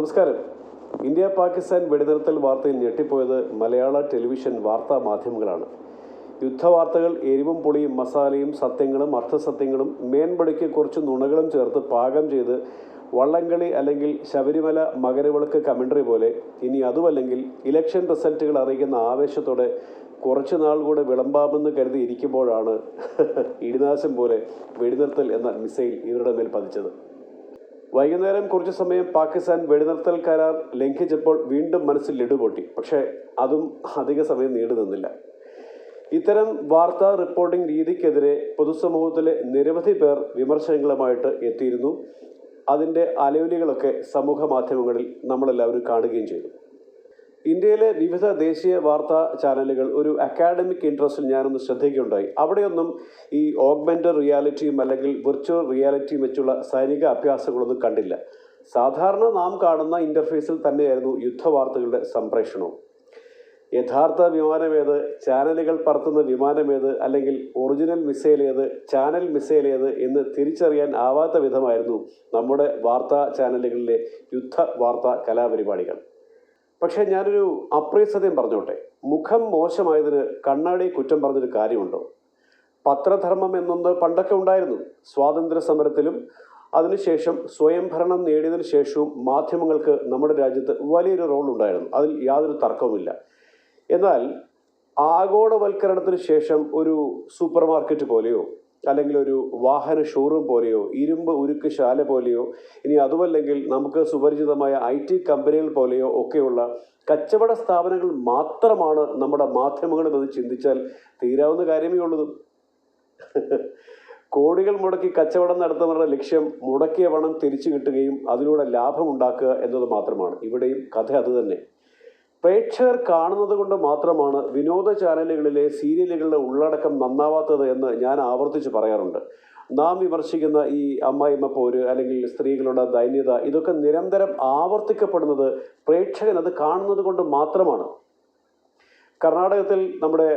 നമസ്കാരം. ഇന്ത്യ പാകിസ്ഥാൻ വെടിനിർത്തൽ വാർത്തയിൽ ഞെട്ടിപ്പോയത് മലയാള ടെലിവിഷൻ വാർത്താ മാധ്യമങ്ങളാണ്. യുദ്ധവാർത്തകൾ എരിവും പുളിയും മസാലയും സത്യങ്ങളും അർത്ഥസത്യങ്ങളും മേൻപടിക്ക് കുറച്ച് നുണകളും ചേർത്ത് പാകം ചെയ്ത് വള്ളംകളി അല്ലെങ്കിൽ ശബരിമല മകരവിളക്ക് കമൻട്രി പോലെ ഇനി അതുമല്ലെങ്കിൽ ഇലക്ഷൻ റിസൾട്ടുകൾ അറിയിക്കുന്ന ആവേശത്തോടെ കുറച്ച് നാൾ കൂടെ വിളമ്പാമെന്ന് കരുതി ഇരിക്കുമ്പോഴാണ് ഇടിനാശം പോലെ വെടിനിർത്തൽ എന്ന മിസൈൽ ഇവരുടെ മേൽ പതിച്ചത്. വൈകുന്നേരം കുറച്ചു സമയം പാകിസ്ഥാൻ വെടിനിർത്തൽ കരാർ ലംഘിച്ചപ്പോൾ വീണ്ടും മനസ്സിൽ ലഡുപൊട്ടി പക്ഷേ അതും അധിക സമയം നീണ്ടു നിന്നില്ല. ഇത്തരം വാർത്താ റിപ്പോർട്ടിംഗ് രീതിക്കെതിരെ പൊതുസമൂഹത്തിലെ നിരവധി പേർ വിമർശനങ്ങളുമായിട്ട് എത്തിയിരുന്നു. അതിന്റെ അലയൊലികളൊക്കെ സമൂഹ മാധ്യമങ്ങളിൽ നമ്മളെല്ലാവരും കാണുകയും ചെയ്തു. ഇന്ത്യയിലെ വിവിധ ദേശീയ വാർത്താ ചാനലുകൾ ഒരു അക്കാഡമിക് ഇൻട്രസ്റ്റിൽ ഞാനൊന്ന് ശ്രദ്ധിക്കുകയുണ്ടായി. അവിടെയൊന്നും ഈ ഓഗ്മെന്റഡ് റിയാലിറ്റിയും അല്ലെങ്കിൽ വിർച്വൽ റിയാലിറ്റിയും വെച്ചുള്ള സൈനിക അഭ്യാസങ്ങളൊന്നും കണ്ടില്ല. സാധാരണ നാം കാണുന്ന ഇന്റർഫേസിൽ തന്നെയായിരുന്നു യുദ്ധവാർത്തകളുടെ സംപ്രേഷണവും. യഥാർത്ഥ വിമാനമേത് ചാനലുകൾ പറത്തുന്ന വിമാനമേത് അല്ലെങ്കിൽ ഒറിജിനൽ മിസൈൽ ഏത് ചാനൽ മിസൈൽ ഏത് എന്ന് തിരിച്ചറിയാൻ ആവാത്ത വിധമായിരുന്നു നമ്മുടെ വാർത്താ ചാനലുകളിലെ യുദ്ധ വാർത്താ കലാപരിപാടികൾ. പക്ഷേ ഞാനൊരു അപ്രീസതയും പറഞ്ഞോട്ടെ. മുഖം മോശമായതിന് കണ്ണാടി കുറ്റം പറഞ്ഞൊരു കാര്യമുണ്ടോ? പത്രധർമ്മം എന്നൊന്ന് പണ്ടൊക്കെ ഉണ്ടായിരുന്നു. സ്വാതന്ത്ര്യ സമരത്തിലും അതിനുശേഷം സ്വയംഭരണം നേടിയതിനു ശേഷവും മാധ്യമങ്ങൾക്ക് നമ്മുടെ രാജ്യത്ത് വലിയൊരു റോൾ ഉണ്ടായിരുന്നു. അതിൽ യാതൊരു തർക്കവുമില്ല. എന്നാൽ ആഗോളവൽക്കരണത്തിന് ശേഷം ഒരു സൂപ്പർ മാർക്കറ്റ് പോലെയോ അല്ലെങ്കിൽ ഒരു വാഹന ഷോറൂം പോലെയോ ഇരുമ്പ് ഉരുക്ക് ശാല പോലെയോ ഇനി അതുമല്ലെങ്കിൽ നമുക്ക് സുപരിചിതമായ ഐ ടി കമ്പനികൾ പോലെയോ ഒക്കെയുള്ള കച്ചവട സ്ഥാപനങ്ങൾ മാത്രമാണ് നമ്മുടെ മാധ്യമങ്ങളും എന്ന് ചിന്തിച്ചാൽ തീരാവുന്ന കാര്യമേ ഉള്ളൂ. കോടികൾ മുടക്കി കച്ചവടം നടത്തുന്നവരുടെ ലക്ഷ്യം മുടക്കിയ പണം തിരിച്ചു കിട്ടുകയും അതിലൂടെ ലാഭം ഉണ്ടാക്കുക എന്നത് മാത്രമാണ്. ഇവിടെയും കഥ അതുതന്നെ പ്രേക്ഷകർ കാണുന്നത് കൊണ്ട് മാത്രമാണ് വിനോദ ചാനലുകളിലെ സീരിയലുകളുടെ ഉള്ളടക്കം നന്നാവാത്തത് എന്ന് ഞാൻ ആവർത്തിച്ച് പറയാറുണ്ട്. നാം വിമർശിക്കുന്ന ഈ അമ്മായിമ്മ പോര് അല്ലെങ്കിൽ സ്ത്രീകളുടെ ദൈന്യത ഇതൊക്കെ നിരന്തരം ആവർത്തിക്കപ്പെടുന്നത് പ്രേക്ഷകൻ അത് കാണുന്നത് കൊണ്ട് മാത്രമാണ്. കർണാടകത്തിൽ നമ്മുടെ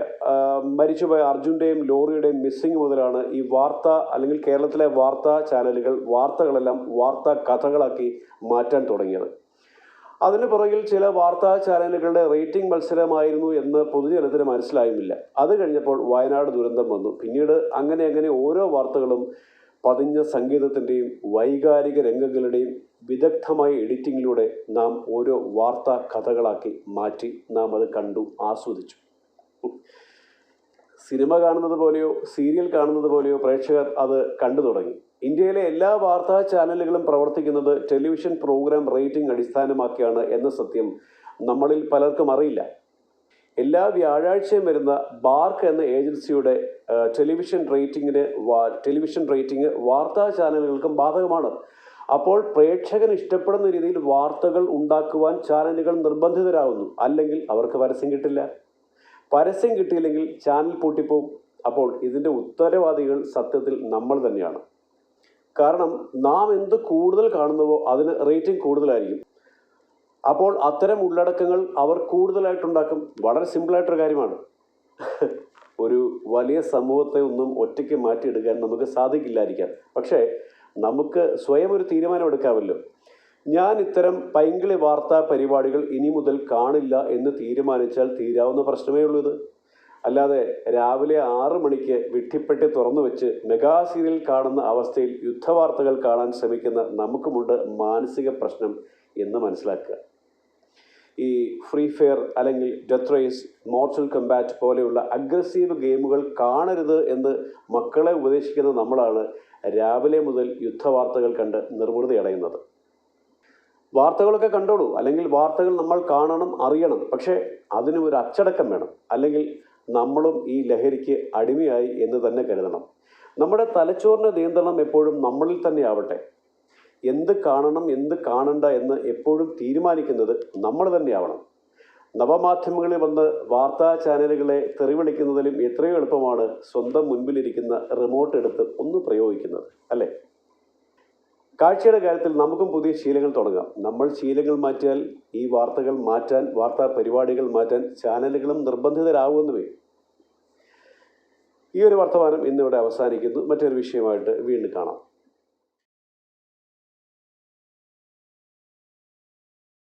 മരിച്ചുപോയ അർജുന്റെയും ലോറിയുടെയും മിസ്സിംഗ് മുതലാണ് ഈ വാർത്ത അല്ലെങ്കിൽ കേരളത്തിലെ വാർത്താ ചാനലുകൾ വാർത്തകളെല്ലാം വാർത്താ കഥകളാക്കി മാറ്റാൻ തുടങ്ങിയത്. അതിന് പുറകിൽ ചില വാർത്താ ചാനലുകളുടെ റേറ്റിംഗ് മത്സരമായിരുന്നു എന്ന് പൊതുജനത്തിന് മനസ്സിലായുമില്ല. അത് കഴിഞ്ഞപ്പോൾ വയനാട് ദുരന്തം വന്നു. പിന്നീട് അങ്ങനെ അങ്ങനെ ഓരോ വാർത്തകളും പതിഞ്ഞ സംഗീതത്തിന്റെയും വൈകാരിക രംഗങ്ങളുടെയും വിദഗ്ധമായ എഡിറ്റിങ്ങിലൂടെ നാം ഓരോ വാർത്താ കഥകളാക്കി മാറ്റി നാം അത് കണ്ടു ആസ്വദിച്ചു. സിനിമ കാണുന്നത് പോലെയോ സീരിയൽ കാണുന്നത് പോലെയോ പ്രേക്ഷകർ അത് കണ്ടു തുടങ്ങി. ഇന്ത്യയിലെ എല്ലാ വാർത്താ ചാനലുകളും പ്രവർത്തിക്കുന്നത് ടെലിവിഷൻ പ്രോഗ്രാം റേറ്റിംഗ് അടിസ്ഥാനമാക്കിയാണ് എന്ന സത്യം നമ്മളിൽ പലർക്കും അറിയില്ല. എല്ലാ വ്യാഴാഴ്ചയും വരുന്ന ബാർക്ക് എന്ന ഏജൻസിയുടെ ടെലിവിഷൻ റേറ്റിംഗിന് ടെലിവിഷൻ റേറ്റിംഗ് വാർത്താ ചാനലുകൾക്കും ബാധകമാണ്. അപ്പോൾ പ്രേക്ഷകൻ ഇഷ്ടപ്പെടുന്ന രീതിയിൽ വാർത്തകൾ ഉണ്ടാക്കുവാൻ ചാനലുകൾ നിർബന്ധിതരാകുന്നു. അല്ലെങ്കിൽ അവർക്ക് പരസ്യം കിട്ടില്ല. പരസ്യം കിട്ടിയില്ലെങ്കിൽ ചാനൽ പൂട്ടിപ്പോവും. അപ്പോൾ ഇതിന്റെ ഉത്തരവാദികൾ സത്യത്തിൽ നമ്മൾ തന്നെയാണ്. കാരണം നാം എന്ത് കൂടുതൽ കാണുന്നുവോ അതിന് റേറ്റിംഗ് കൂടുതലായിരിക്കും. അപ്പോൾ അത്തരം ഉള്ളടക്കങ്ങൾ അവർ കൂടുതലായിട്ടുണ്ടാക്കും. വളരെ സിമ്പിളായിട്ടൊരു കാര്യമാണ്. ഒരു വലിയ സമൂഹത്തെ ഒന്നും ഒറ്റയ്ക്ക് മാറ്റിയെടുക്കാൻ നമുക്ക് സാധിക്കില്ലായിരിക്കാം. പക്ഷേ നമുക്ക് സ്വയം ഒരു തീരുമാനം എടുക്കാമല്ലോ. ഞാൻ ഇത്തരം പൈങ്കിളി വാർത്താ പരിപാടികൾ ഇനി മുതൽ കാണില്ല എന്ന് തീരുമാനിച്ചാൽ തീരാവുന്ന പ്രശ്നമേ ഉള്ളൂ ഇത്. അല്ലാതെ രാവിലെ ആറ് മണിക്ക് വിട്ടിപ്പെട്ടി തുറന്നു വെച്ച് മെഗാ സീരിയൽ കാണുന്ന അവസ്ഥയിൽ യുദ്ധവാർത്തകൾ കാണാൻ ശ്രമിക്കുന്ന നമുക്കുമുണ്ട് മാനസിക പ്രശ്നം എന്ന് മനസ്സിലാക്കുക. ഈ ഫ്രീ ഫയർ അല്ലെങ്കിൽ ഡെത്ത് റേസ് മോർട്ടൽ കമ്പാറ്റ് പോലെയുള്ള അഗ്രസീവ് ഗെയിമുകൾ കാണരുത് എന്ന് മക്കളെ ഉപദേശിക്കുന്ന നമ്മളാണ് രാവിലെ മുതൽ യുദ്ധവാർത്തകൾ കണ്ട് നിർവൃതി അടയുന്നത്. വാർത്തകളൊക്കെ കണ്ടോളൂ. അല്ലെങ്കിൽ വാർത്തകൾ നമ്മൾ കാണണം അറിയണം. പക്ഷേ അതിന് ഒരു അച്ചടക്കം വേണം. അല്ലെങ്കിൽ നമ്മളും ഈ ലഹരിക്ക് അടിമയായി എന്ന് തന്നെ കരുതണം. നമ്മുടെ തലച്ചോറിന്റെ നിയന്ത്രണം എപ്പോഴും നമ്മളിൽ തന്നെ ആവട്ടെ എന്ത് കാണണം എന്ത് കാണണ്ട എന്ന് എപ്പോഴും തീരുമാനിക്കുന്നത് നമ്മൾ തന്നെയാവണം. നവമാധ്യമങ്ങളിൽ വന്ന് വാർത്താ ചാനലുകളെ തെറിവിളിക്കുന്നതിലും എത്രയോ എളുപ്പമാണ് സ്വന്തം മുൻപിലിരിക്കുന്ന റിമോട്ട് എടുത്ത് ഒന്ന് പ്രയോഗിക്കുന്നത് അല്ലേ? കാഴ്ചയുടെ കാര്യത്തിൽ നമുക്കും പുതിയ ശീലങ്ങൾ തുടങ്ങാം. നമ്മൾ ശീലങ്ങൾ മാറ്റിയാൽ ഈ വാർത്തകൾ മാറ്റാൻ വാർത്താ പരിപാടികൾ മാറ്റാൻ ചാനലുകളും നിർബന്ധിതരാകുമെന്നുമേ ഈ ഒരു വർത്തമാനം ഇന്നിവിടെ അവസാനിക്കുന്നു. മറ്റൊരു വിഷയമായിട്ട് വീണ്ടും കാണാം.